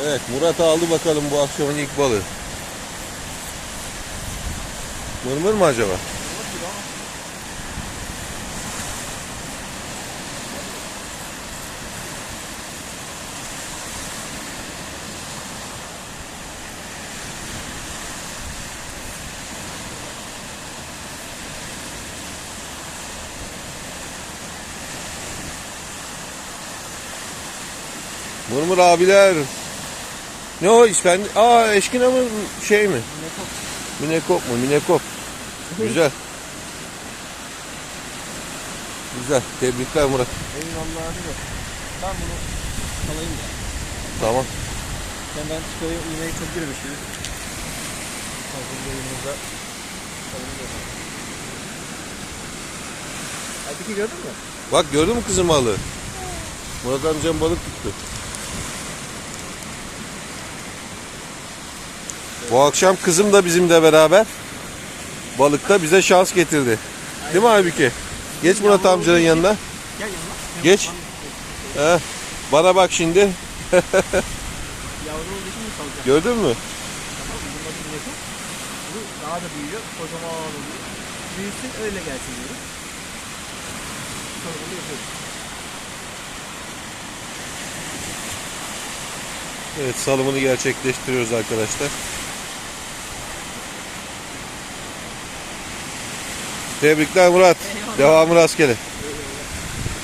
Evet Murat aldı bakalım bu akşamın ilk balığı. Mırmır mı acaba? Mırmır abiler. Ne o İskender? Aa eşkina mı şey mi? Minekop mu? Minekop. Güzel. Güzel. Tebrikler Murat. Eyvallah abi de. Ben bunu alayım ya. Tamam. Ben ben çıkaya uyumayı çok girmişim. Hazır yayınımızda. Halbuki gördün mü? Bak gördün mü kızım balığı? Murat amcam balık tuttu. Bu akşam kızım da bizimle beraber balıkta bize şans getirdi. Değil mi Aybüke? Geç Murat amcanın yanına. Geç. He. Bana bak şimdi. Gördün mü? Tamam? Bunun bu daha da büyüyor. Kocaman oluyor. Büyüsün öyle gelsin diyoruz. Sonra bunu yapıyoruz. Evet salımını gerçekleştiriyoruz arkadaşlar. Tebrikler Murat. Eyvallah. Devamı rastgele.